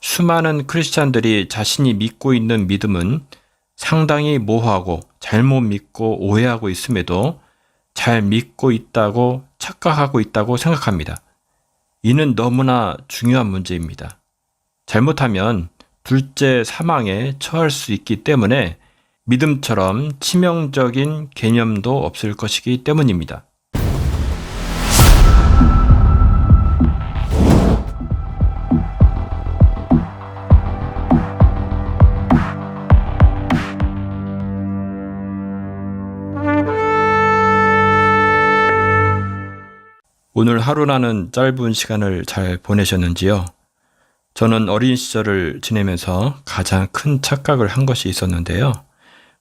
수많은 크리스찬들이 자신이 믿고 있는 믿음은 상당히 모호하고 잘못 믿고 오해하고 있음에도 잘 믿고 있다고 착각하고 있다고 생각합니다. 이는 너무나 중요한 문제입니다. 잘못하면 둘째 사망에 처할 수 있기 때문에 믿음처럼 치명적인 개념도 없을 것이기 때문입니다. 오늘 하루라는 짧은 시간을 잘 보내셨는지요? 저는 어린 시절을 지내면서 가장 큰 착각을 한 것이 있었는데요.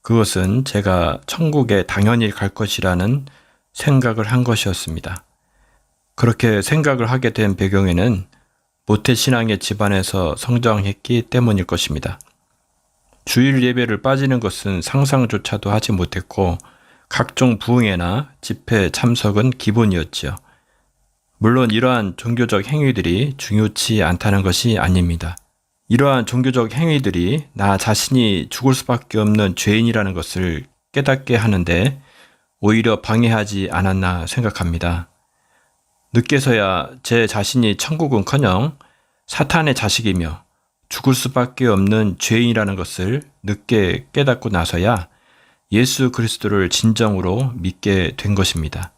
그것은 제가 천국에 당연히 갈 것이라는 생각을 한 것이었습니다. 그렇게 생각을 하게 된 배경에는 모태신앙의 집안에서 성장했기 때문일 것입니다. 주일 예배를 빠지는 것은 상상조차도 하지 못했고 각종 부흥회나 집회 참석은 기본이었지요. 물론 이러한 종교적 행위들이 중요치 않다는 것이 아닙니다. 이러한 종교적 행위들이 나 자신이 죽을 수밖에 없는 죄인이라는 것을 깨닫게 하는데 오히려 방해하지 않았나 생각합니다. 늦게서야 제 자신이 천국은 커녕 사탄의 자식이며 죽을 수밖에 없는 죄인이라는 것을 늦게 깨닫고 나서야 예수 그리스도를 진정으로 믿게 된 것입니다.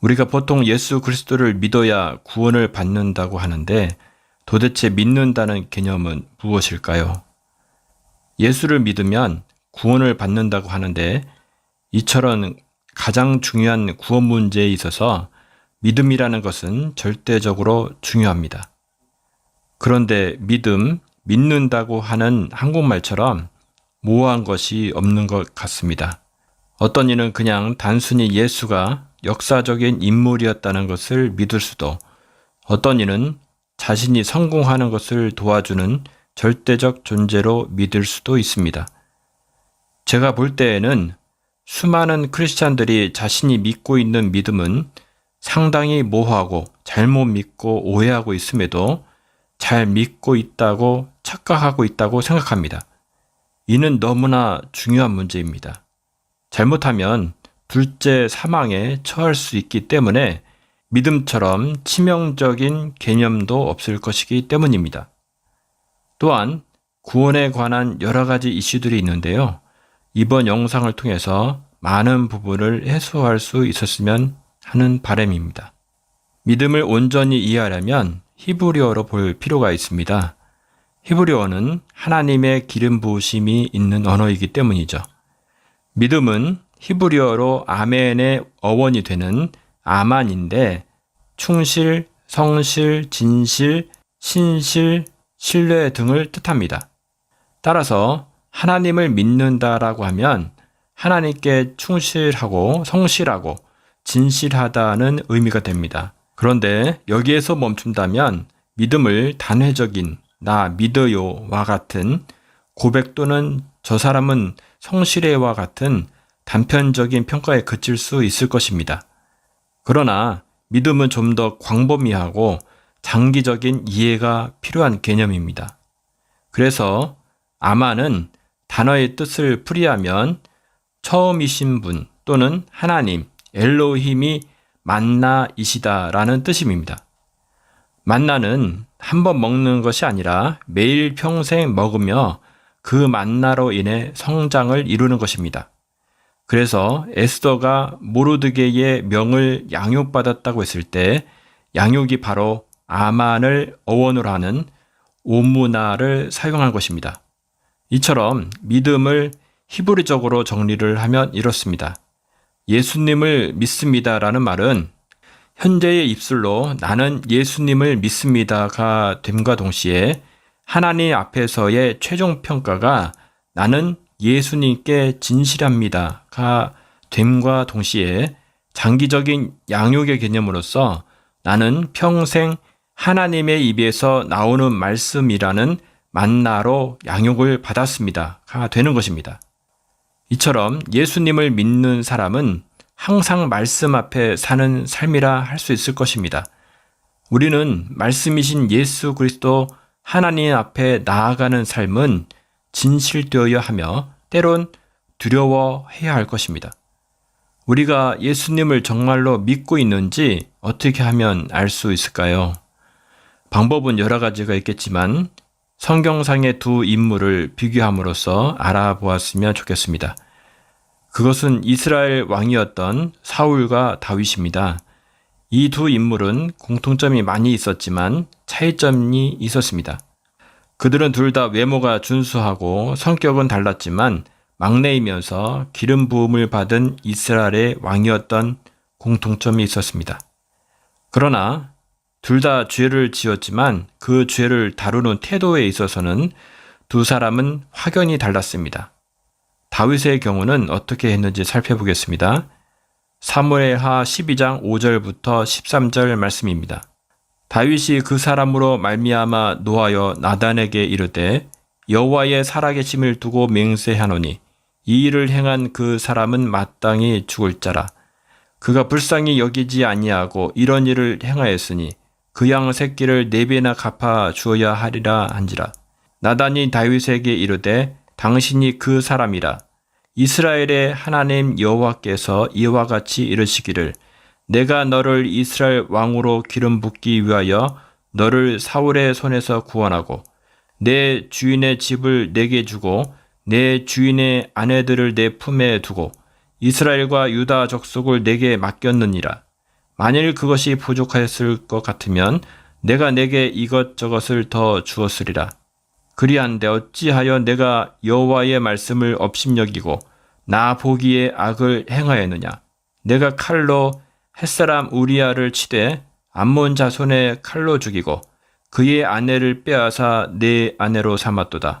우리가 보통 예수 그리스도를 믿어야 구원을 받는다고 하는데 도대체 믿는다는 개념은 무엇일까요? 예수를 믿으면 구원을 받는다고 하는데 이처럼 가장 중요한 구원 문제에 있어서 믿음이라는 것은 절대적으로 중요합니다. 그런데 믿음, 믿는다고 하는 한국말처럼 모호한 것이 없는 것 같습니다. 어떤 이는 그냥 단순히 예수가 역사적인 인물이었다는 것을 믿을 수도, 어떤 이는 자신이 성공하는 것을 도와주는 절대적 존재로 믿을 수도 있습니다. 제가 볼 때에는 수많은 크리스찬들이 자신이 믿고 있는 믿음은 상당히 모호하고 잘못 믿고 오해하고 있음에도 잘 믿고 있다고 착각하고 있다고 생각합니다. 이는 너무나 중요한 문제입니다. 잘못하면 둘째 사망에 처할 수 있기 때문에 믿음처럼 치명적인 개념도 없을 것이기 때문입니다. 또한 구원에 관한 여러 가지 이슈들이 있는데요. 이번 영상을 통해서 많은 부분을 해소할 수 있었으면 하는 바람입니다. 믿음을 온전히 이해하려면 히브리어로 볼 필요가 있습니다. 히브리어는 하나님의 기름 부으심이 있는 언어이기 때문이죠. 믿음은 히브리어로 아멘의 어원이 되는 아만인데 충실, 성실, 진실, 신실, 신뢰 등을 뜻합니다. 따라서 하나님을 믿는다라고 하면 하나님께 충실하고 성실하고 진실하다는 의미가 됩니다. 그런데 여기에서 멈춘다면 믿음을 단회적인 나 믿어요와 같은 고백 또는 저 사람은 성실해와 같은 단편적인 평가에 그칠 수 있을 것입니다. 그러나 믿음은 좀 더 광범위하고 장기적인 이해가 필요한 개념입니다. 그래서 아마는 단어의 뜻을 풀이하면 처음이신 분 또는 하나님, 엘로힘이 만나이시다라는 뜻입니다. 만나는 한 번 먹는 것이 아니라 매일 평생 먹으며 그 만나로 인해 성장을 이루는 것입니다. 그래서 에스더가 모르드게의 명을 양육받았다고 했을 때 양육이 바로 아만을 어원으로 하는 오문화를 사용한 것입니다. 이처럼 믿음을 히브리적으로 정리를 하면 이렇습니다. 예수님을 믿습니다라는 말은 현재의 입술로 나는 예수님을 믿습니다가 됨과 동시에 하나님 앞에서의 최종 평가가 나는 예수님께 진실합니다 가 됨과 동시에 장기적인 양육의 개념으로서 나는 평생 하나님의 입에서 나오는 말씀이라는 만나로 양육을 받았습니다 가 되는 것입니다. 이처럼 예수님을 믿는 사람은 항상 말씀 앞에 사는 삶이라 할 수 있을 것입니다. 우리는 말씀이신 예수 그리스도 하나님 앞에 나아가는 삶은 진실되어야 하며 때론 두려워해야 할 것입니다. 우리가 예수님을 정말로 믿고 있는지 어떻게 하면 알 수 있을까요? 방법은 여러 가지가 있겠지만 성경상의 두 인물을 비교함으로써 알아보았으면 좋겠습니다. 그것은 이스라엘 왕이었던 사울과 다윗입니다. 이 두 인물은 공통점이 많이 있었지만 차이점이 있었습니다. 그들은 둘 다 외모가 준수하고 성격은 달랐지만 막내이면서 기름 부음을 받은 이스라엘의 왕이었던 공통점이 있었습니다. 그러나 둘 다 죄를 지었지만 그 죄를 다루는 태도에 있어서는 두 사람은 확연히 달랐습니다. 다윗의 경우는 어떻게 했는지 살펴보겠습니다. 사무엘하 12장 5절부터 13절 말씀입니다. 다윗이 그 사람으로 말미암아 노하여 나단에게 이르되 여호와의 살아계심을 두고 맹세하노니 이 일을 행한 그 사람은 마땅히 죽을 자라. 그가 불쌍히 여기지 아니하고 이런 일을 행하였으니 그 양 새끼를 네 배나 갚아 주어야 하리라 한지라. 나단이 다윗에게 이르되 당신이 그 사람이라. 이스라엘의 하나님 여호와께서 이와 같이 이르시기를 내가 너를 이스라엘 왕으로 기름 붓기 위하여 너를 사울의 손에서 구원하고 내 주인의 집을 내게 주고 내 주인의 아내들을 내 품에 두고 이스라엘과 유다 족속을 내게 맡겼느니라. 만일 그것이 부족하였을 것 같으면 내가 내게 이것저것을 더 주었으리라. 그리한데 어찌하여 내가 여호와의 말씀을 업심여기고 나 보기에 악을 행하였느냐? 내가 칼로 햇사람 우리아를 치되 암몬 자손의 칼로 죽이고 그의 아내를 빼앗아 내 아내로 삼았도다.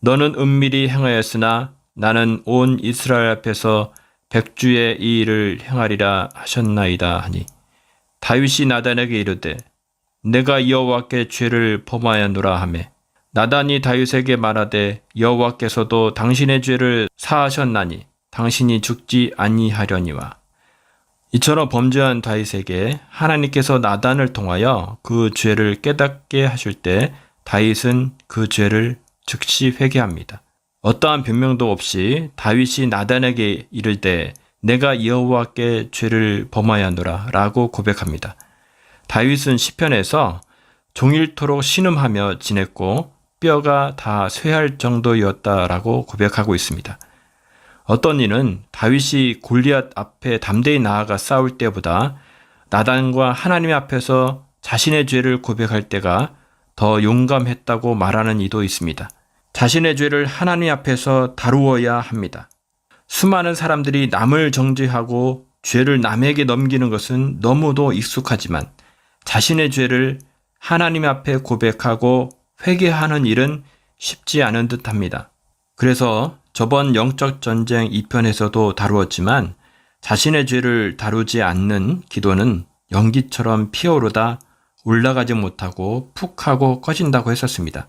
너는 은밀히 행하였으나 나는 온 이스라엘 앞에서 백주의 이 일을 행하리라 하셨나이다 하니 다윗이 나단에게 이르되 내가 여호와께 죄를 범하였노라 하매 나단이 다윗에게 말하되 여호와께서도 당신의 죄를 사하셨나니 당신이 죽지 아니하려니와. 이처럼 범죄한 다윗에게 하나님께서 나단을 통하여 그 죄를 깨닫게 하실 때 다윗은 그 죄를 즉시 회개합니다. 어떠한 변명도 없이 다윗이 나단에게 이를 때 내가 여호와께 죄를 범하였노라 라고 고백합니다. 다윗은 시편에서 종일토록 신음하며 지냈고 뼈가 다 쇠할 정도였다라고 고백하고 있습니다. 어떤 이는 다윗이 골리앗 앞에 담대히 나아가 싸울 때보다 나단과 하나님 앞에서 자신의 죄를 고백할 때가 더 용감했다고 말하는 이도 있습니다. 자신의 죄를 하나님 앞에서 다루어야 합니다. 수많은 사람들이 남을 정죄하고 죄를 남에게 넘기는 것은 너무도 익숙하지만 자신의 죄를 하나님 앞에 고백하고 회개하는 일은 쉽지 않은 듯 합니다. 그래서 저번 영적 전쟁 2편에서도 다루었지만 자신의 죄를 다루지 않는 기도는 연기처럼 피어오르다 올라가지 못하고 푹 하고 꺼진다고 했었습니다.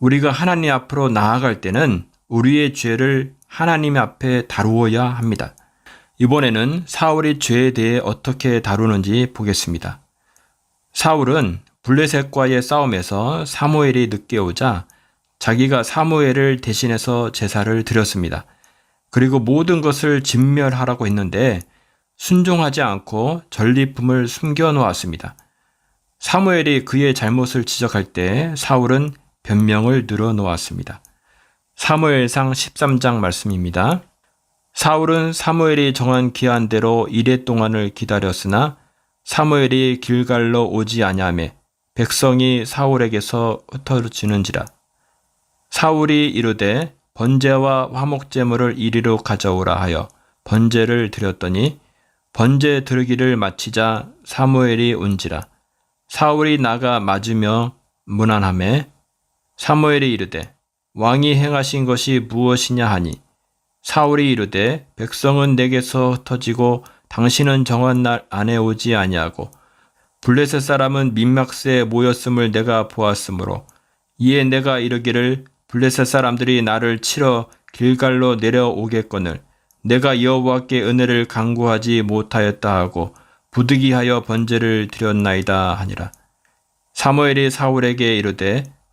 우리가 하나님 앞으로 나아갈 때는 우리의 죄를 하나님 앞에 다루어야 합니다. 이번에는 사울이 죄에 대해 어떻게 다루는지 보겠습니다. 사울은 블레셋과의 싸움에서 사무엘이 늦게 오자 자기가 사무엘을 대신해서 제사를 드렸습니다. 그리고 모든 것을 진멸하라고 했는데 순종하지 않고 전리품을 숨겨 놓았습니다. 사무엘이 그의 잘못을 지적할 때 사울은 변명을 늘어 놓았습니다. 사무엘상 13장 말씀입니다. 사울은 사무엘이 정한 기한대로 이래 동안을 기다렸으나 사무엘이 길갈로 오지 아니하며 백성이 사울에게서 흩어지는지라. 사울이 이르되 번제와 화목제물을 이리로 가져오라 하여 번제를 드렸더니 번제 드르기를 마치자 사무엘이 온지라. 사울이 나가 맞으며 무난함에 사무엘이 이르되 왕이 행하신 것이 무엇이냐 하니? 사울이 이르되 백성은 내게서 흩어지고 당신은 정한 날 안에 오지 아니하고 블레셋 사람은 민막새에 모였음을 내가 보았으므로 이에 내가 이르기를 블레셋 사람들이 나를 치러 길갈로 내려오겠거늘 내가 여호와께 은혜를 강구하지 못하였다 하고 부득이하여 번제를 드렸나이다 하니라. 사무엘이 사울에게 이르되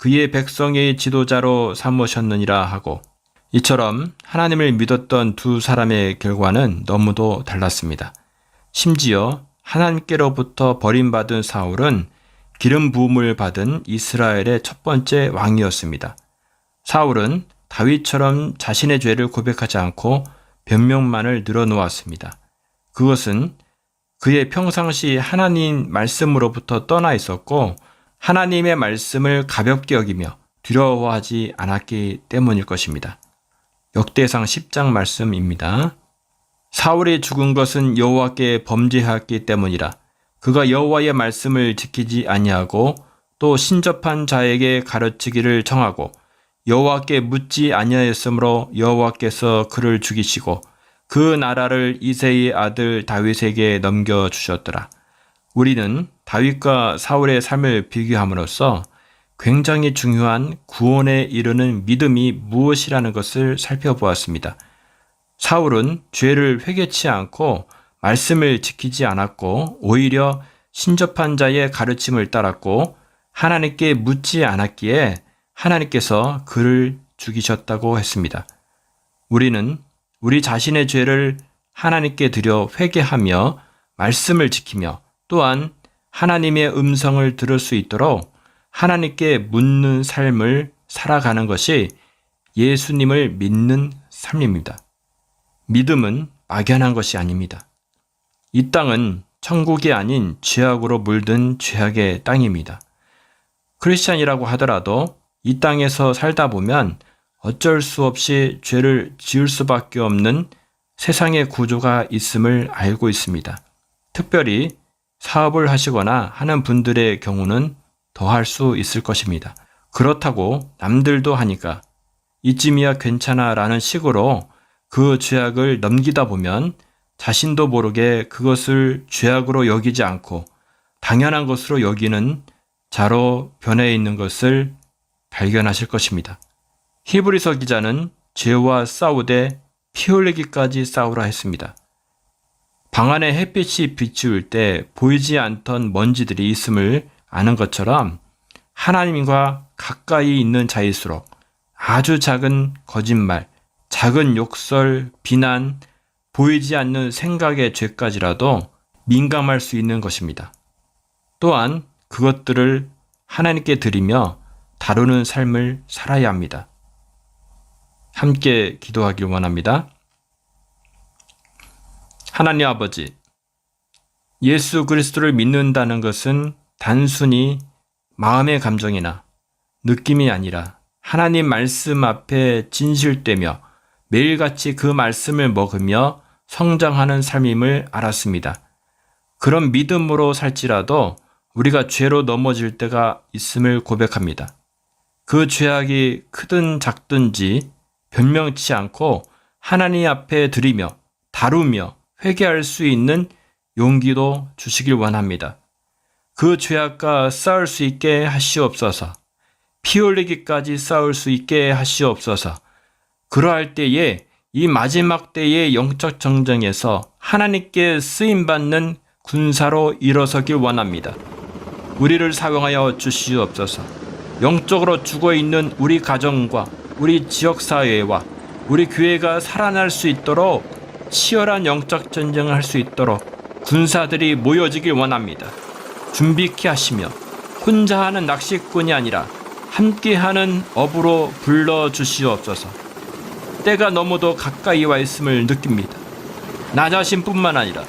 그의 백성의 지도자로 삼으셨느니라 하고 이처럼 하나님을 믿었던 두 사람의 결과는 너무도 달랐습니다. 심지어 하나님께로부터 버림받은 사울은 기름 부음을 받은 이스라엘의 첫 번째 왕이었습니다. 사울은 다윗처럼 자신의 죄를 고백하지 않고 변명만을 늘어놓았습니다. 그것은 그의 평상시 하나님 말씀으로부터 떠나 있었고 하나님의 말씀을 가볍게 여기며 두려워하지 않았기 때문일 것입니다. 역대상 10장 말씀입니다. 사울이 죽은 것은 여호와께 범죄하였기 때문이라 그가 여호와의 말씀을 지키지 아니하고 또 신접한 자에게 가르치기를 정하고 여호와께 묻지 아니하였으므로 여호와께서 그를 죽이시고 그 나라를 이세의 아들 다윗에게 넘겨 주셨더라. 우리는 다윗과 사울의 삶을 비교함으로써 굉장히 중요한 구원에 이르는 믿음이 무엇이라는 것을 살펴보았습니다. 사울은 죄를 회개치 않고 말씀을 지키지 않았고 오히려 신접한 자의 가르침을 따랐고 하나님께 묻지 않았기에 하나님께서 그를 죽이셨다고 했습니다. 우리는 우리 자신의 죄를 하나님께 드려 회개하며 말씀을 지키며 또한 하나님의 음성을 들을 수 있도록 하나님께 묻는 삶을 살아가는 것이 예수님을 믿는 삶입니다. 믿음은 막연한 것이 아닙니다. 이 땅은 천국이 아닌 죄악으로 물든 죄악의 땅입니다. 크리스찬이라고 하더라도 이 땅에서 살다 보면 어쩔 수 없이 죄를 지을 수밖에 없는 세상의 구조가 있음을 알고 있습니다. 특별히 사업을 하시거나 하는 분들의 경우는 더할 수 있을 것입니다. 그렇다고 남들도 하니까 이쯤이야 괜찮아 라는 식으로 그 죄악을 넘기다 보면 자신도 모르게 그것을 죄악으로 여기지 않고 당연한 것으로 여기는 자로 변해 있는 것을 발견하실 것입니다. 히브리서 기자는 죄와 싸우되 피 흘리기까지 싸우라 했습니다. 방 안에 햇빛이 비추일 때 보이지 않던 먼지들이 있음을 아는 것처럼 하나님과 가까이 있는 자일수록 아주 작은 거짓말, 작은 욕설, 비난, 보이지 않는 생각의 죄까지라도 민감할 수 있는 것입니다. 또한 그것들을 하나님께 드리며 다루는 삶을 살아야 합니다. 함께 기도하길 원합니다. 하나님 아버지, 예수 그리스도를 믿는다는 것은 단순히 마음의 감정이나 느낌이 아니라 하나님 말씀 앞에 진실되며 매일같이 그 말씀을 먹으며 성장하는 삶임을 알았습니다. 그런 믿음으로 살지라도 우리가 죄로 넘어질 때가 있음을 고백합니다. 그 죄악이 크든 작든지 변명치 않고 하나님 앞에 드리며 다루며 회개할 수 있는 용기도 주시길 원합니다. 그 죄악과 싸울 수 있게 하시옵소서. 피 흘리기까지 싸울 수 있게 하시옵소서. 그러할 때에 이 마지막 때의 영적 정정에서 하나님께 쓰임 받는 군사로 일어서길 원합니다. 우리를 사용하여 주시옵소서. 영적으로 죽어 있는 우리 가정과 우리 지역 사회와 우리 교회가 살아날 수 있도록 치열한 영적 전쟁을 할 수 있도록 군사들이 모여지길 원합니다. 준비케 하시며 혼자 하는 낚시꾼이 아니라 함께하는 업으로 불러 주시옵소서. 때가 너무도 가까이 와 있음을 느낍니다. 나 자신뿐만 아니라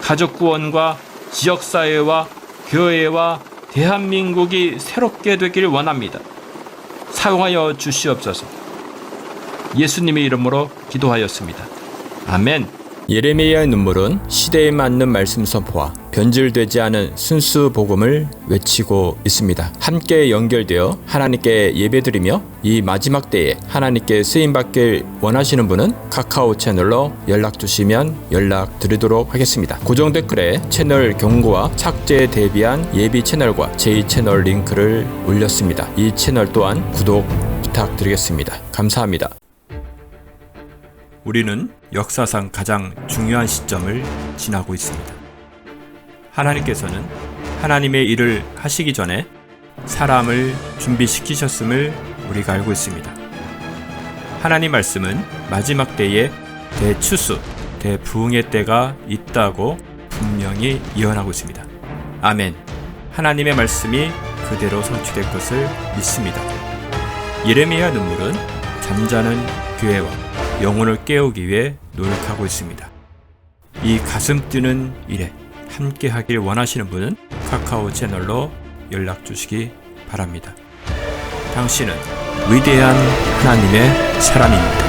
가족 구원과 지역 사회와 교회와 대한민국이 새롭게 되길 원합니다. 사용하여 주시옵소서. 예수님의 이름으로 기도하였습니다. 아멘. 예레미야의 눈물은 시대에 맞는 말씀 선포와 변질되지 않은 순수 복음을 외치고 있습니다. 함께 연결되어 하나님께 예배드리며 이 마지막 때에 하나님께 쓰임 받길 원하시는 분은 카카오 채널로 연락 주시면 연락 드리도록 하겠습니다. 고정 댓글에 채널 경고와 착제에 대비한 예비 채널과 제2 채널 링크를 올렸습니다. 이 채널 또한 구독 부탁드리겠습니다. 감사합니다. 우리는 역사상 가장 중요한 시점을 지나고 있습니다. 하나님께서는 하나님의 일을 하시기 전에 사람을 준비시키셨음을 우리가 알고 있습니다. 하나님 말씀은 마지막 때에 대추수, 대부흥의 때가 있다고 분명히 예언하고 있습니다. 아멘. 하나님의 말씀이 그대로 성취될 것을 믿습니다. 예레미야 눈물은 잠자는 교회와 영혼을 깨우기 위해 노력하고 있습니다. 이 가슴 뛰는 일에 함께 하길 원하시는 분은 카카오 채널로 연락 주시기 바랍니다. 당신은 위대한 하나님의 사람입니다.